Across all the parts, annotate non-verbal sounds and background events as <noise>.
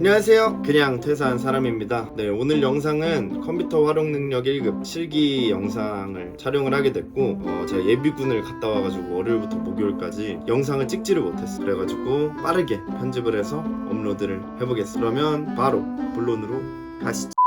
안녕하세요. 그냥 퇴사한 사람입니다. 네, 오늘 영상은 컴퓨터 활용 능력 1급 실기 영상을 촬영을 하게 됐고, 어, 제가 예비군을 갔다 와가지고 월요일부터 목요일까지 영상을 찍지를 못했어요. 그래가지고 빠르게 편집을 해서 업로드를 해보겠습니다. 그러면 바로 본론으로 가시죠.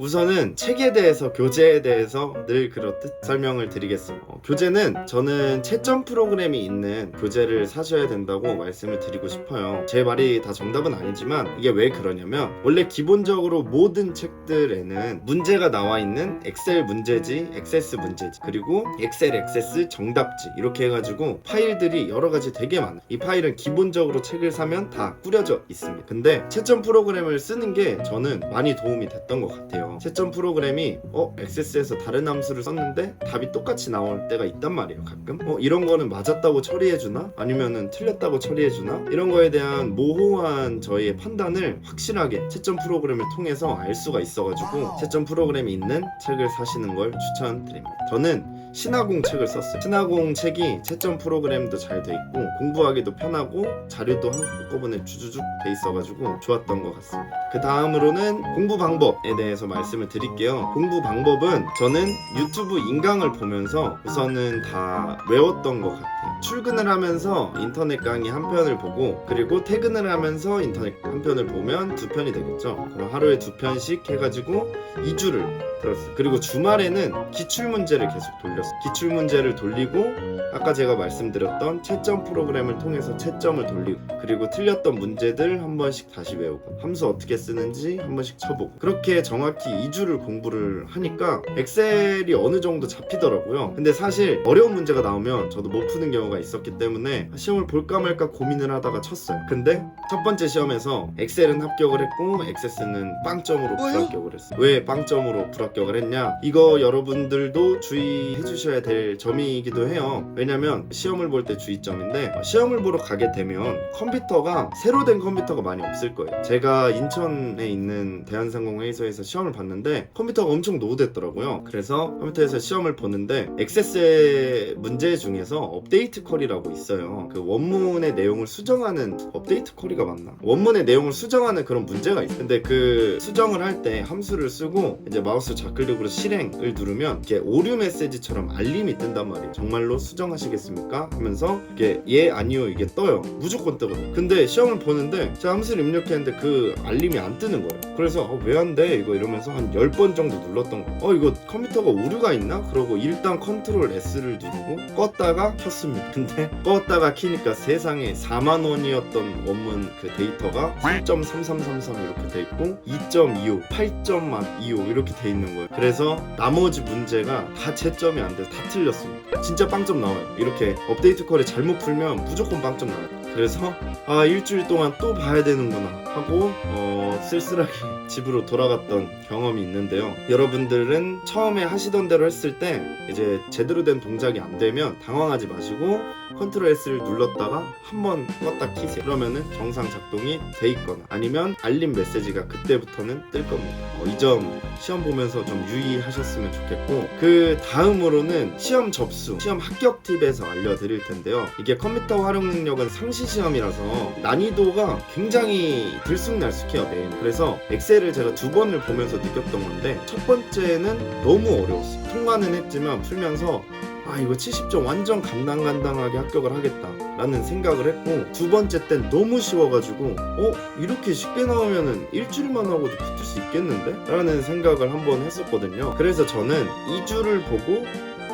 우선은 책에 대해서 교재에 대해서 늘 그렇듯 설명을 드리겠습니다. 어, 교재는 저는 채점 프로그램이 있는 교재를 사셔야 된다고 말씀을 드리고 싶어요. 제 말이 다 정답은 아니지만 이게 왜 그러냐면 원래 기본적으로 모든 책들에는 문제가 나와 있는 엑셀 문제지, 액세스 문제지, 그리고 엑셀 액세스 정답지 이렇게 해가지고 파일들이 여러 가지 되게 많아요. 이 파일은 기본적으로 책을 사면 다 꾸려져 있습니다. 근데 채점 프로그램을 쓰는 게 저는 많이 도움이 됐던 것 같아요. 채점 프로그램이 어 액세스에서 다른 함수를 썼는데 답이 똑같이 나올 때가 있단 말이에요. 가끔 어 이런 거는 맞았다고 처리해주나 아니면은 틀렸다고 처리해주나 이런 거에 대한 모호한 저희의 판단을 확실하게 채점 프로그램을 통해서 알 수가 있어가지고 채점 프로그램이 있는 책을 사시는 걸 추천드립니다. 저는 신화공 책을 썼어요. 신화공 책이 채점 프로그램도 잘 돼 있고 공부하기도 편하고 자료도 한꺼번에 주주죽 돼 있어가지고 좋았던 것 같습니다. 그 다음으로는 공부 방법에 대해서 말씀을 드릴게요. 공부 방법은 저는 유튜브 인강을 보면서 우선은 다 외웠던 것 같아요. 출근을 하면서 인터넷 강의 한 편을 보고 그리고 퇴근을 하면서 인터넷 한 편을 보면 두 편이 되겠죠. 그럼 하루에 두 편씩 해가지고 2주를 들었어요. 그리고 주말에는 기출 문제를 계속 돌렸어요. 기출 문제를 돌리고 아까 제가 말씀드렸던 채점 프로그램을 통해서 채점을 돌리고 그리고 틀렸던 문제들 한 번씩 다시 외우고 함수 어떻게 쓰는지 한 번씩 쳐보고 그렇게 정확히 2주를 공부를 하니까 엑셀이 어느 정도 잡히더라고요. 근데 사실 어려운 문제가 나오면 저도 못 푸는 경우가 있었기 때문에 시험을 볼까 말까 고민을 하다가 쳤어요. 근데 첫 번째 시험에서 엑셀은 합격을 했고 액세스는 빵점으로 불합격을 했어요. 왜 빵점으로 불합격을 했냐? 이거 여러분들도 주의해 주셔야 될 점이기도 해요. 왜냐 면 시험을 볼 때 주의점인데 어, 시험을 보러 가게 되면 컴퓨터가 새로 된 컴퓨터가 많이 없을 거예요. 제가 인천에 있는 대한상공회의소에서 시험을 봤는데 컴퓨터가 엄청 노후됐더라고요. 그래서 컴퓨터에서 시험을 보는데 액세스의 문제 중에서 업데이트 컬이라고 있어요. 그 원문의 내용을 수정하는 업데이트 컬이가 맞나? 원문의 내용을 수정하는 그런 문제가. 근데 그 수정을 할 때 함수를 쓰고 이제 마우스 좌클릭으로 실행을 누르면 이게 오류 메시지처럼 알림이 뜬단 말이에요. 정말로 수정 하시겠습니까? 하면서 이게 예 아니요 이게 떠요. 무조건 뜨거든요. 근데 시험을 보는데 제가 함수를 입력했는데 그 알림이 안 뜨는 거예요. 그래서 어, 왜 안 돼? 이거 이러면서 한 10번 정도 눌렀던 거예요. 어 이거 컴퓨터가 오류가 있나? 그러고 일단 컨트롤 S를 누르고 껐다가 켰습니다. <laughs> 근데 껐다가 키니까 세상에 4만 원이었던 원문 그 데이터가 3.3333 이렇게 돼 있고 2.25, 8.25 이렇게 돼 있는 거예요. 그래서 나머지 문제가 다 채점이 안 돼서 다 틀렸습니다. 진짜 빵점 나와요. 이렇게 업데이트 컬을 잘못 풀면 무조건 빵점 나와요. 그래서 아 일주일 동안 또 봐야 되는구나 하고 어, 쓸쓸하게 <laughs> 집으로 돌아갔던 경험이 있는데요. 여러분들은 처음에 하시던 대로 했을 때 이제 제대로 된 동작이 안 되면 당황하지 마시고 컨트롤 S를 눌렀다가 한 번 껐다 키세요. 그러면은 정상 작동이 돼 있거나 아니면 알림 메시지가 그때부터는 뜰 겁니다. 어, 이점 시험 보면서 좀 유의하셨으면 좋겠고 그 다음으로는 시험 접수, 시험 합격 팁에서 알려드릴 텐데요. 이게 컴퓨터 활용 능력은 상시 시험이라서 난이도가 굉장히 들쑥날쑥해요 매일. 그래서 엑셀을 제가 두 번을 보면서 느꼈던 건데 첫 번째는 너무 어려웠어요. 통과는 했지만 풀면서 아 이거 70점 완전 간당간당하게 합격을 하겠다라는 생각을 했고 두 번째 땐 너무 쉬워가지고 어? 이렇게 쉽게 나오면은 일주일만 하고도 붙을 수 있겠는데? 라는 생각을 한번 했었거든요. 그래서 저는 2주를 보고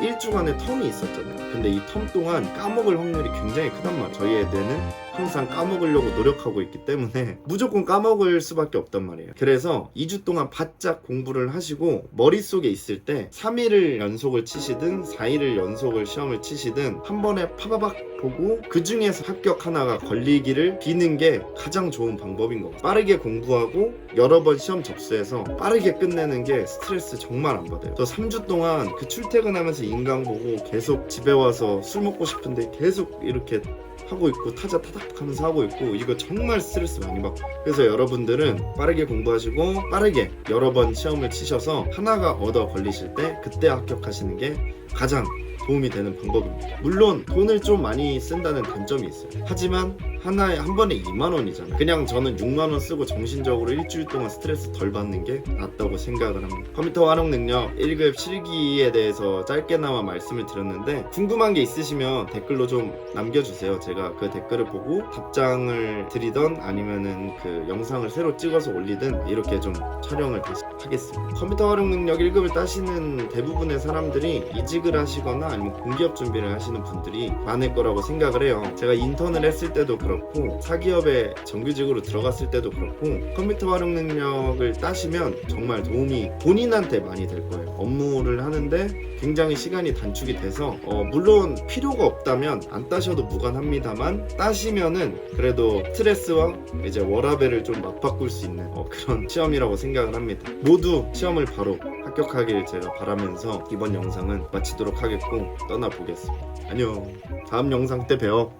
일주간의 텀이 있었잖아요. 근데 이 텀 동안 까먹을 확률이 굉장히 크단 말이에요. 저희 애들은 항상 까먹으려고 노력하고 있기 때문에 <laughs> 무조건 까먹을 수밖에 없단 말이에요. 그래서 2주 동안 바짝 공부를 하시고 머릿속에 있을 때 3일을 연속을 치시든 4일을 연속을 시험을 치시든 한 번에 파바박 보고 그 중에서 합격 하나가 걸리기를 비는 게 가장 좋은 방법인 것 같아요. 빠르게 공부하고 여러 번 시험 접수해서 빠르게 끝내는 게 스트레스 정말 안 받아요. 저 3주 동안 그 출퇴근하면서 인강 보고 계속 집에 와서 술 먹고 싶은데 계속 이렇게 하고 있고 타자 타닥 하면서 하고 있고 이거 정말 스트레스 많이 받고 그래서 여러분들은 빠르게 공부하시고 빠르게 여러 번 시험을 치셔서 하나가 얻어 걸리실 때 그때 합격하시는 게 가장 도움이 되는 방법입니다. 물론 돈을 좀 많이 쓴다는 단점이 있어요. 하지만 하나에 한 번에 2만 원이잖아요. 그냥 저는 6만 원 쓰고 정신적으로 일주일 동안 스트레스 덜 받는 게 낫다고 생각을 합니다. 컴퓨터 활용 능력 1급 실기에 대해서 짧게나마 말씀을 드렸는데 궁금한 게 있으시면 댓글로 좀 남겨주세요. 제가 그 댓글을 보고 답장을 드리던 아니면은 그 영상을 새로 찍어서 올리든 이렇게 좀 촬영을 다시 하겠습니다. 컴퓨터 활용 능력 1급을 따시는 대부분의 사람들이 이직을 하시거나 아니면 공기업 준비를 하시는 분들이 많을 거라고 생각을 해요. 제가 인턴을 했을 때도 그 렇고 사기업에 정규직으로 들어갔을 때도 그렇고 컴퓨터 활용 능력을 따시면 정말 도움이 본인한테 많이 될 거예요. 업무를 하는데 굉장히 시간이 단축이 돼서 어, 물론 필요가 없다면 안 따셔도 무관합니다만 따시면은 그래도 스트레스와 이제 워라벨을 좀 맞바꿀 수 있는 어, 그런 <laughs> 시험이라고 생각을 합니다. 모두 시험을 바로 합격하길 제가 바라면서 이번 영상은 마치도록 하겠고 떠나보겠습니다. 안녕. 다음 영상 때 봬요.